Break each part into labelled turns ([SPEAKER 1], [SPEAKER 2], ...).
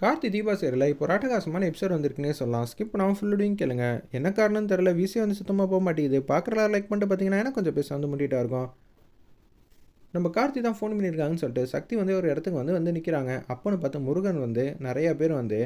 [SPEAKER 1] கார்த்தி தீபா சேரில் இப்போ ராட்டகாசமான எபிசோட் வந்திருக்குன்னே சொல்லலாம். ஸ்கிப் பண்ணாமல் ஃபுல்லுடையும் கேளுங்க. என்ன காரணம்னு தெரில விசி வந்து சுத்தமாக போக மாட்டேங்குது. பார்க்குறலாம் லைக் பண்ணிட்டு பார்த்தீங்கன்னா எனக்கு கொஞ்சம் பேச வந்து முட்டிட்டா இருக்கும். நம்ம கார்த்தி தான் ஃபோன் பண்ணியிருக்காங்கன்னு சொல்லிட்டு சக்தி வந்து ஒரு இடத்துக்கு வந்து வந்து நிற்கிறாங்க அப்போன்னு பார்த்து முருகன் வந்து நிறைய பேர் வந்து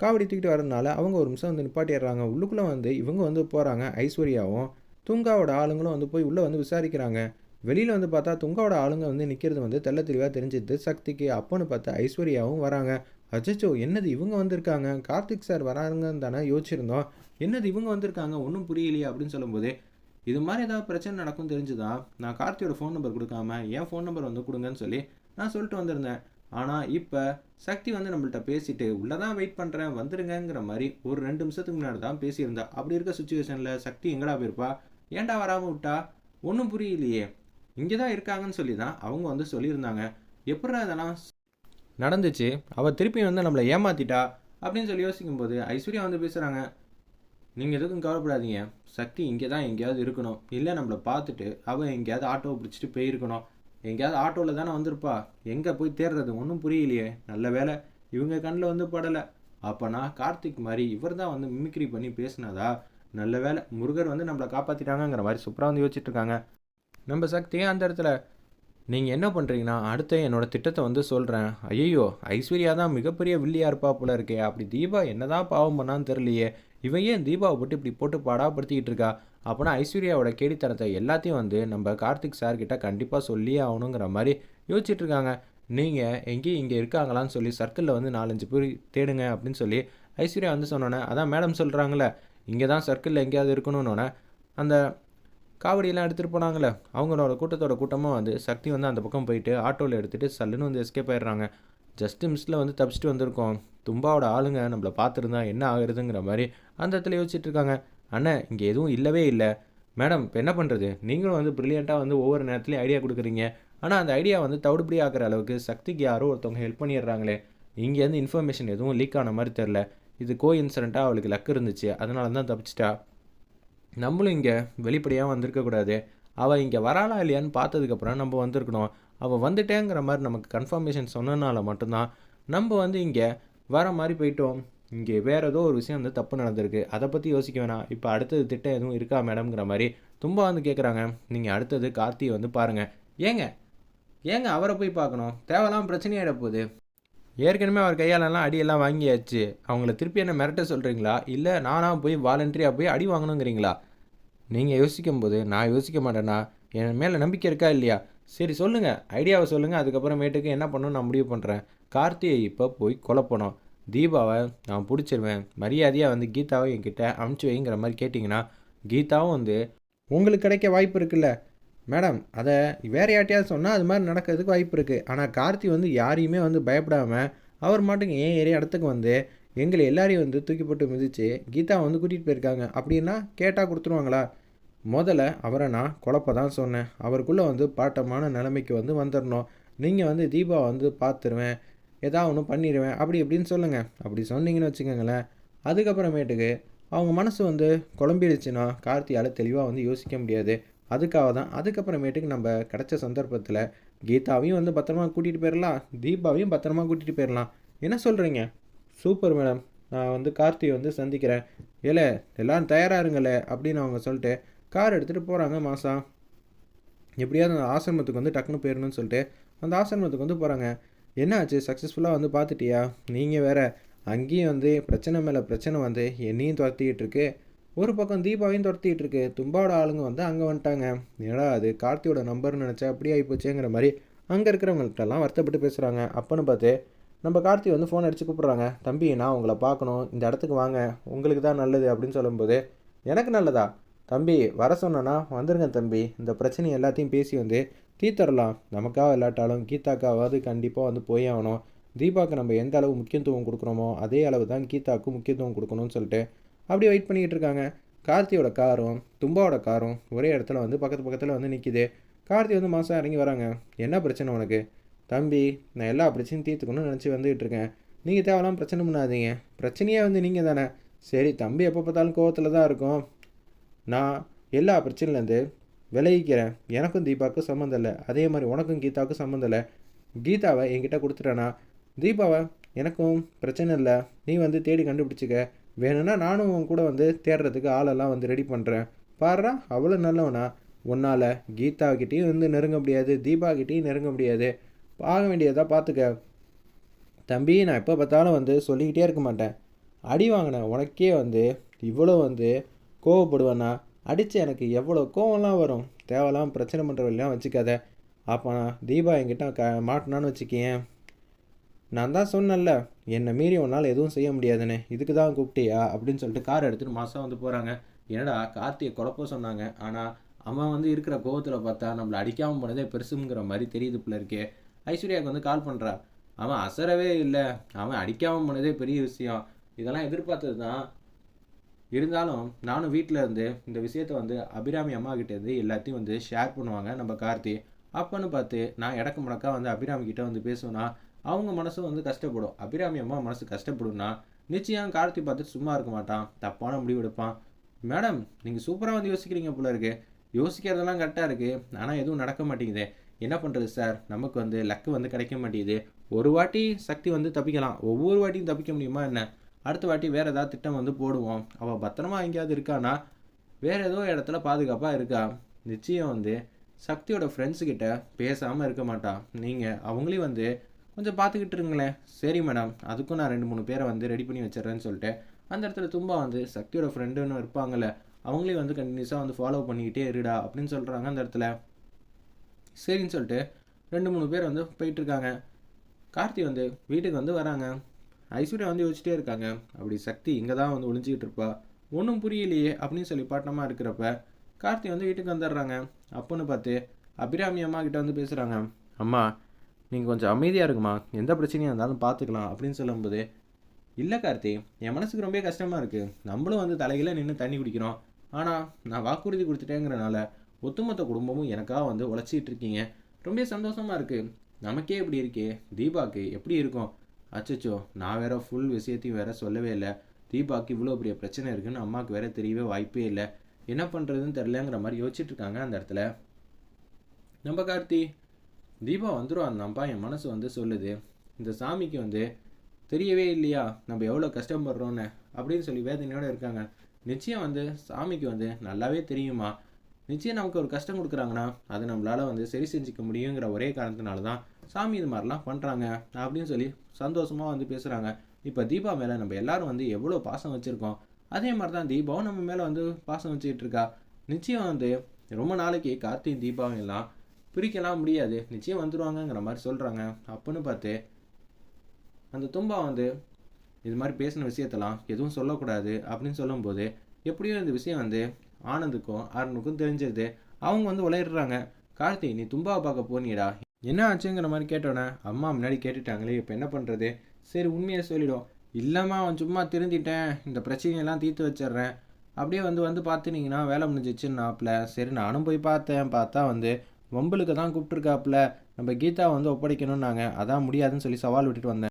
[SPEAKER 1] காவடி தூக்கிட்டு வரதுனால அவங்க ஒரு நிமிஷம் வந்து நிப்பாட்டிடுறாங்க உள்ளுக்குள்ளே வந்து இவங்க வந்து போகிறாங்க ஐஸ்வர்யாவும். துங்காவோட ஆளுங்களும் வந்து போய் உள்ளே வந்து விசாரிக்கிறாங்க. வெளியில் வந்து பார்த்தா துங்காவோட ஆளுங்க வந்து நிற்கிறது வந்து தெல்ல தெளிவாக தெரிஞ்சிது. சக்திக்கு அப்போன்னு பார்த்தா ஐஸ்வர்யாவும் வராங்க. அச்சோ என்னது இவங்க வந்திருக்காங்க? கார்த்திக் சார் வராங்கன்னு தானே யோசிச்சிருந்தோம். என்னது இவங்க வந்திருக்காங்க? ஒன்றும் புரியலையே அப்படின்னு சொல்லும்போது இது மாதிரி ஏதாவது பிரச்சனை நடக்கும் தெரிஞ்சுதான் நான் கார்த்தியோட ஃபோன் நம்பர் கொடுக்காம என் ஃபோன் நம்பர் வந்து கொடுங்கன்னு சொல்லி நான் சொல்லிட்டு வந்திருந்தேன். ஆனால் இப்போ சக்தி வந்து நம்மள்ட்ட பேசிட்டு உள்ளே தான் வெயிட் பண்ணுறேன் வந்துருங்கிற மாதிரி ஒரு ரெண்டு நிமிஷத்துக்கு முன்னாடி தான் பேசியிருந்தா. அப்படி இருக்க சுச்சுவேஷனில் சக்தி எங்கடா போயிருப்பா? ஏன்டா வராமல் விட்டா? ஒன்றும் புரியலையே. இங்கே தான் இருக்காங்கன்னு சொல்லி தான் அவங்க வந்து சொல்லியிருந்தாங்க. எப்படா இதெல்லாம் நடந்துச்சு. அவள் திருப்பி வந்து நம்மளை ஏமாத்திட்டா அப்படின்னு சொல்லி யோசிக்கும்போது ஐஸ்வர்யா வந்து பேசுகிறாங்க நீங்கள் எதுக்கும் கவலைப்படாதீங்க. சக்தி இங்கே தான் எங்கேயாவது இருக்கணும். இல்லை நம்மளை பார்த்துட்டு அவள் எங்கேயாவது ஆட்டோவை பிடிச்சிட்டு போயிருக்கணும். எங்கேயாவது ஆட்டோவில் தானே வந்திருப்பா. எங்கே போய் தேடுறது? ஒன்றும் புரியலையே. நல்ல வேலை இவங்க கண்ணில் வந்து படலை. அப்போனா கார்த்திக் மாதிரி இவர் தான் வந்து மிமிக்ரி பண்ணி பேசினதா? நல்ல வேலை முருகர் வந்து நம்மளை காப்பாற்றிட்டாங்கங்கிற மாதிரி சூப்பராக வந்து யோசிச்சுட்ருக்காங்க நம்ம சக்தியே அந்த இடத்துல நீங்கள் என்ன பண்ணுறீங்கன்னா அடுத்த என்னோட திட்டத்தை வந்து சொல்கிறேன் ஐயோ ஐஸ்வர்யா தான் மிகப்பெரிய வில்லியாக இருப்பா போல இருக்கே. அப்படி தீபா என்னதான் பாவம் பண்ணான்னு தெரியலையே. இவன் ஏன் தீபாவை போட்டு இப்படி போட்டு பாடாப்படுத்திக்கிட்டு இருக்கா? அப்போனா ஐஸ்வர்யாவோட கேடித்தனத்தை எல்லாத்தையும் வந்து நம்ம கார்த்திக் சார்கிட்ட கண்டிப்பாக சொல்லியே ஆகணுங்கிற மாதிரி யோசிச்சுட்டு இருக்காங்க. நீங்கள் எங்கேயும் இங்கே இருக்காங்களான்னு சொல்லி சர்க்கிளில் வந்து நாலஞ்சு பேர் தேடுங்க அப்படின்னு சொல்லி ஐஸ்வர்யா வந்து சொன்னோன்னே அதான் மேடம் சொல்கிறாங்களே இங்கே தான் சர்க்கிளில் எங்கேயாவது இருக்கணும்னோடனே அந்த காவடியெல்லாம் எடுத்துகிட்டு போனாங்களே அவங்களோட கூட்டத்தோட கூட்டமாக வந்து சக்தி வந்து அந்த பக்கம் போயிட்டு ஆட்டோவில் எடுத்துகிட்டு சல்லுன்னு வந்து எஸ்கேப் ஆயிடுறாங்க. ஜஸ்ட்டு மிஸ்ஸில் வந்து தப்பிச்சிட்டு வந்திருக்கோம். தும்பாவோட ஆளுங்க நம்மளை பார்த்துருந்தா என்ன ஆகுறதுங்கிற மாதிரி அந்த இடத்துல யோசிச்சுட்டு இருக்காங்க. அண்ணன் இங்கே எதுவும் இல்லவே இல்லை. மேடம் இப்போ என்ன பண்ணுறது நீங்களும் வந்து ப்ரில்லியண்ட்டாக வந்து ஒவ்வொரு நேரத்துலையும் ஐடியா கொடுக்குறீங்க. ஆனால் அந்த ஐடியா வந்து தவிடுபடி ஆகிற அளவுக்கு சக்திக்கு யாரோ ஒருத்தவங்க ஹெல்ப் பண்ணிடுறாங்களே. இங்கேருந்து இன்ஃபர்மேஷன் எதுவும் லீக் ஆன மாதிரி தெரில இது கோ இன்சிடெண்ட்டாக அவளுக்கு லக் இருந்துச்சு. அதனால தான் தப்பிச்சிட்டா. நம்மளும் இங்கே வெளிப்படையாக வந்திருக்கக்கூடாது அவள் இங்கே வராளா இல்லையான்னு பார்த்ததுக்கப்புறம் நம்ம வந்திருக்கணும். அவள் வந்துட்டேங்கிற மாதிரி நமக்கு கன்ஃபர்மேஷன் சொன்னனால மட்டும்தான் நம்ம வந்து இங்கே வர மாதிரி போயிட்டோம். இங்கே வேறு ஏதோ ஒரு விஷயம் வந்து தப்பு நடந்திருக்கு. அதை பற்றி யோசிக்க வேணாம். இப்போ அடுத்தது திட்டம் எதுவும் இருக்கா மேடம்ங்கிற மாதிரி தும்பா வந்து கேட்குறாங்க நீங்கள் அடுத்தது கார்த்தியை வந்து பாருங்கள் ஏங்க ஏங்க அவரை போய் பார்க்கணும்? தேவையில்லாம பிரச்சனையாக போகுது. ஏற்கனவே அவர் கையாலெல்லாம் அடியெல்லாம் வாங்கியாச்சு. அவங்கள திருப்பி என்ன மிரட்ட சொல்கிறீங்களா இல்லை நானாக போய் வாலண்டரியாக போய் அடி வாங்கணுங்கிறீங்களா? நீங்கள் யோசிக்கும் போது நான் யோசிக்க மாட்டேன்னா என் மேலே நம்பிக்கை இருக்கா இல்லையா? சரி சொல்லுங்கள் ஐடியாவை சொல்லுங்கள் அதுக்கப்புறமேட்டுக்கு என்ன பண்ணணும்? நான் முடிவு பண்ணுறேன் கார்த்தியை இப்போ போய் குழப்பணும். தீபாவை நான் பிடிச்சிருவேன். மரியாதையாக வந்து கீதாவை என்கிட்ட அமுச்சு வைங்கிற மாதிரி கேட்டிங்கன்னா கீதாவும் வந்து உங்களுக்கு கிடைக்க வாய்ப்பு இருக்குல்ல. மேடம் அதை வேற யார்ட்டையாவது சொன்னால் அது மாதிரி நடக்கிறதுக்கு வாய்ப்பு இருக்குது ஆனால் கார்த்தி வந்து யாரையுமே வந்து பயப்படாமல் அவர் மாட்டுங்க ஏன் ஏரியா இடத்துக்கு வந்து எங்களை எல்லாரையும் வந்து தூக்கி போட்டு மிதித்து கீதா வந்து கூட்டிகிட்டு போயிருக்காங்க. அப்படின்னா கேட்டால் கொடுத்துருவாங்களா? முதல்ல அவரை நான் குழப்ப தான் சொன்னேன். அவருக்குள்ளே வந்து பாட்டமான நிலைமைக்கு வந்து வந்துடணும் நீங்கள் வந்து தீபா வந்து பார்த்துருவேன் ஏதா ஒன்று பண்ணிடுவேன் அப்படி இப்படின்னு சொல்லுங்கள் அப்படி சொன்னீங்கன்னு வச்சுக்கோங்களேன். அதுக்கப்புறமேட்டுக்கு அவங்க மனசு வந்து குழம்பிடுச்சுன்னா கார்த்தியால் தெளிவாக வந்து யோசிக்க முடியாது. அதுக்காக தான். அதுக்கப்புறமேட்டுக்கு நம்ம கிடச்ச சந்தர்ப்பத்தில் கீதாவையும் வந்து பத்திரமா கூட்டிகிட்டு போயிடலாம் தீபாவையும் பத்திரமா கூட்டிகிட்டு போயிடலாம் என்ன சொல்கிறீங்க சூப்பர் மேடம். நான் வந்து கார்த்தியை வந்து சந்திக்கிறேன். ஏல எல்லாம் தயாராக இருங்களே அப்படின்னு அவங்க சொல்லிட்டு கார் எடுத்துகிட்டு போகிறாங்க மாசா. எப்படியாவது அந்த ஆசிரமத்துக்கு வந்து டக்குன்னு போயிடணும்னு சொல்லிட்டு அந்த ஆசிரமத்துக்கு வந்து போகிறாங்க என்ன ஆச்சு சக்ஸஸ்ஃபுல்லாக வந்து பார்த்துட்டியா நீங்கள் வேற அங்கேயும் வந்து பிரச்சனை மேலே பிரச்சனை வந்து என்னையும் துரத்திக்கிட்டு இருக்கு. ஒரு பக்கம் தீபாவையும் துரத்திக்கிட்டு இருக்கு. தும்பாவோட ஆளுங்க வந்து அங்கே வந்துட்டாங்க. ஏடா அது கார்த்தியோட நம்பர்னு நினச்சா அப்படி ஆகிப்போச்சேங்கிற மாதிரி அங்கே இருக்கிறவங்கள்ட்டெல்லாம் வருத்தப்பட்டு பேசுகிறாங்க அப்போன்னு பார்த்து நம்ம கார்த்தி வந்து ஃபோன் அடித்து கூப்பிட்றாங்க. தம்பி நான் உங்களை பார்க்கணும். இந்த இடத்துக்கு வாங்க. உங்களுக்கு தான் நல்லது அப்படின்னு சொல்லும்போது எனக்கு நல்லதா? தம்பி வர சொன்னேன்னா வந்துருங்க தம்பி. இந்த பிரச்சனை எல்லாத்தையும் பேசி வந்து தீத்தரலாம் நமக்காக இல்லாட்டாலும் கீதாக்காவது கண்டிப்பாக வந்து போய் ஆகணும். தீபாவுக்கு நம்ம எந்த அளவு முக்கியத்துவம் கொடுக்குறோமோ அதே அளவு தான் கீதாவுக்கு முக்கியத்துவம் கொடுக்கணும்னு சொல்லிட்டு அப்படி வெயிட் பண்ணிக்கிட்டு இருக்காங்க. கார்த்தியோட காரும் தும்பாவோட காரும் ஒரே இடத்துல வந்து பக்கத்து பக்கத்தில் வந்து நிற்கிது கார்த்தி வந்து மாதம் இறங்கி வராங்க. என்ன பிரச்சனை உனக்கு? தம்பி நான் எல்லா பிரச்சனையும் தீர்த்துக்கணும்னு நினச்சி வந்துகிட்டு இருக்கேன். நீங்கள் தேவையில்லாம் பிரச்சனை பண்ணாதீங்க. பிரச்சனையே வந்து நீங்கள் தானே. சரி தம்பி எப்போ பார்த்தாலும் கோவத்தில் தான் இருக்கும். நான் எல்லா பிரச்சனையிலேருந்து விளைவிக்கிறேன் எனக்கும் தீபாவுக்கும் சம்மந்தம் இல்லை. அதே மாதிரி உனக்கும் கீதாவுக்கும் சம்மந்தம் இல்லை. கீதாவை என்கிட்ட கொடுத்துட்டேன்னா தீபாவை எனக்கும் பிரச்சனை இல்லை. நீ வந்து தேடி கண்டுபிடிச்சிக்க. வேணும்னா நானும் உன் கூட வந்து தேடுறதுக்கு ஆளெல்லாம் வந்து ரெடி பண்ணுறேன் பாடுறா அவ்வளோ நல்லவனா. உன்னால் கீதாக்கிட்டேயும் வந்து நெருங்க முடியாது தீபாக்கிட்டேயும் நெருங்க முடியாது. பார்க்க வேண்டியதாக பார்த்துக்க. தம்பி நான் எப்போ பார்த்தாலும் வந்து சொல்லிக்கிட்டே இருக்க மாட்டேன். அடி வாங்கினேன் உனக்கே வந்து இவ்வளோ வந்து கோவப்படுவேன்னா அடித்து எனக்கு எவ்வளோ கோவம்லாம் வரும். தேவையில்லாம் பிரச்சனை பண்ணுறவெல்லாம் வச்சுக்காத. அப்போ நான் தீபா என்கிட்ட க மாட்டினான்னு வச்சுக்கேன். நான் தான் சொன்னேன்ல என்னை மீறி உன்னால் எதுவும் செய்ய முடியாதுன்னு. இதுக்கு தான் கூப்பிட்டியா? அப்படின்னு சொல்லிட்டு கார் எடுத்துகிட்டு மாதம் வந்து போகிறாங்க என்னடா கார்த்தியை குழப்ப சொன்னாங்க. ஆனால் அவன் வந்து இருக்கிற கோவத்தில் பார்த்தா நம்மளை அடிக்காமல் போனதே பெருசுங்கிற மாதிரி தெரியுது பிள்ளை இருக்கே. ஐஸ்வர்யாவுக்கு வந்து கால் பண்ணுறா அவன் அசரவே இல்லை. அவன் அடிக்காமல் போனதே பெரிய விஷயம். இதெல்லாம் எதிர்பார்த்தது தான் இருந்தாலும் நானும் வீட்டில் இருந்து இந்த விஷயத்த வந்து அபிராமி அம்மா கிட்ட இருந்து எல்லாத்தையும் வந்து ஷேர் பண்ணுவாங்க நம்ம கார்த்தி. அப்பன்னு பார்த்து நான் இடக்கு முடக்கா வந்து அபிராமிகிட்ட வந்து பேசுவேன்னா அவங்க மனசும் வந்து கஷ்டப்படும். அபிராமி அம்மா மனசு கஷ்டப்படும்னா நிச்சயம் கார்த்தி பார்த்துட்டு சும்மா இருக்க மாட்டான். தப்பான முடிவு எடுப்பான். மேடம் நீங்கள் சூப்பராக வந்து யோசிக்கிறீங்க போல இருக்கு. யோசிக்கிறதெல்லாம் கரெக்டாக இருக்குது ஆனால் எதுவும் நடக்க மாட்டேங்குது. என்ன பண்ணுறது சார் நமக்கு வந்து லக்கு வந்து கிடைக்க மாட்டேங்குது. ஒரு வாட்டி சக்தி வந்து தப்பிக்கலாம். ஒவ்வொரு வாட்டியும் தப்பிக்க முடியுமா என்ன? அடுத்த வாட்டி வேறு ஏதாவது திட்டம் வந்து போடுவோம். அவள் பத்திரமா எங்கேயாவது இருக்கானா? வேறு ஏதோ இடத்துல பாதுகாப்பாக இருக்கா? நிச்சயம் வந்து சக்தியோட ஃப்ரெண்ட்ஸுக்கிட்ட பேசாமல் இருக்க மாட்டான் நீங்கள் அவங்களையும் வந்து கொஞ்சம் பார்த்துக்கிட்டு இருங்களேன். சரி மேடம் அதுக்கும் நான் ரெண்டு மூணு பேரை வந்து ரெடி பண்ணி வச்சிடுறேன்னு சொல்லிட்டு அந்த இடத்துல தும்பா வந்து சக்தியோட ஃப்ரெண்டுன்னு இருப்பாங்கள்ல அவங்களையும் வந்து கண்டினியூஸாக வந்து ஃபாலோ பண்ணிக்கிட்டே இருடா அப்படின்னு சொல்கிறாங்க அந்த இடத்துல. சரின்னு சொல்லிட்டு ரெண்டு மூணு பேர் வந்து போயிட்டுருக்காங்க. கார்த்தி வந்து வீட்டுக்கு வந்து வராங்க. ஐஸ்வர்யா வந்து யோசிச்சிட்டே இருக்காங்க. அப்படி சக்தி இங்கே தான் வந்து ஒளிஞ்சிக்கிட்டு இருப்பா. ஒன்றும் புரியலையே அப்படின்னு சொல்லி பாட்டமாக இருக்கிறப்ப கார்த்தி வந்து வீட்டுக்கு வந்துடுறாங்க. அப்போன்னு பார்த்து அபிராமி அம்மா கிட்ட வந்து பேசுகிறாங்க அம்மா நீங்கள் கொஞ்சம் அமைதியாக இருக்குமா? எந்த பிரச்சனையாக இருந்தாலும் பார்த்துக்கலாம் அப்படின்னு சொல்லும்போது இல்லை கார்த்தி என் மனசுக்கு ரொம்ப கஷ்டமாக இருக்குது நம்மளும் வந்து தலையில் நின்று தண்ணி குடிக்கிறோம். ஆனால் நான் வாக்குறுதி கொடுத்துட்டேங்கிறனால ஒட்டுமொத்த குடும்பமும் எனக்காக வந்து உழைச்சிட்டு இருக்கீங்க. ரொம்ப சந்தோஷமாக இருக்குது நமக்கே இப்படி இருக்கே. தீபாக்கு எப்படி இருக்கும்? அச்சச்சோ நான் வேற ஃபுல் விஷயத்தையும் வேற சொல்லவே இல்லை. தீபாக்கு இவ்வளோ பெரிய பிரச்சனை இருக்குன்னு அம்மாவுக்கு வேற தெரியவே வாய்ப்பே இல்லை. என்ன பண்ணுறதுன்னு தெரிலங்கிற மாதிரி யோசிச்சுட்டு இருக்காங்க அந்த இடத்துல. நம்ம கார்த்தி தீபா வந்துடும் நம்பா என் மனசு வந்து சொல்லுது இந்த சாமிக்கு வந்து தெரியவே இல்லையா? நம்ம எவ்வளோ கஷ்டப்படுறோன்னு? அப்படின்னு சொல்லி வேதனையோடு இருக்காங்க. நிச்சயம் வந்து சாமிக்கு வந்து நல்லாவே தெரியுமா? நிச்சயம் நமக்கு ஒரு கஷ்டம் கொடுக்குறாங்கன்னா அதை நம்மளால் வந்து சரி செஞ்சுக்க முடியுங்கிற ஒரே காரணத்தினால தான் சாமி இது மாதிரிலாம் பண்ணுறாங்க அப்படின்னு சொல்லி சந்தோஷமாக வந்து பேசுகிறாங்க இப்போ தீபா மேலே நம்ம எல்லாரும் வந்து எவ்வளோ பாசம் வச்சுருக்கோம் அதே மாதிரி தான் தீபாவும் நம்ம மேலே வந்து பாசம் வச்சுக்கிட்டு இருக்கா. நிச்சயம் வந்து ரொம்ப நாளைக்கு கார்த்தியும் தீபாவும் எல்லாம் பிரிக்கலாம் முடியாது. நிச்சயம் வந்துடுவாங்கங்கிற மாதிரி சொல்கிறாங்க அப்புடின்னு பார்த்து அந்த தும்பா வந்து இது மாதிரி பேசின விஷயத்தெல்லாம் எதுவும் சொல்லக்கூடாது அப்படின்னு சொல்லும்போது எப்படியும் இந்த விஷயம் வந்து ஆனந்துக்கும் அருணுக்கும் தெரிஞ்சிருது அவங்க வந்து உளையிடுறாங்க கார்த்தி நீ தும்பாவை பார்க்க போனியடா. என்ன ஆச்சுங்கிற மாதிரி கேட்டோன்னே அம்மா முன்னாடி கேட்டுட்டாங்களே இப்போ என்ன பண்ணுறது சரி உண்மையை சொல்லிடும். இல்லைம்மா அவன் சும்மா திருந்திட்டேன். இந்த பிரச்சனையெல்லாம் தீர்த்து வச்சிடுறேன். அப்படியே வந்து வந்து பார்த்துனீங்கன்னா வேலை முடிஞ்சிச்சுன்னாப்புல. சரி நானும் போய் பார்த்தேன். பார்த்தா வந்து வம்பலுக்கு தான் கூப்பிட்டுருக்காப்புல. நம்ம கீதா வந்து ஒப்படைக்கணும்னாங்க. அதான் முடியாதுன்னு சொல்லி சவால் விட்டுட்டு வந்தேன்.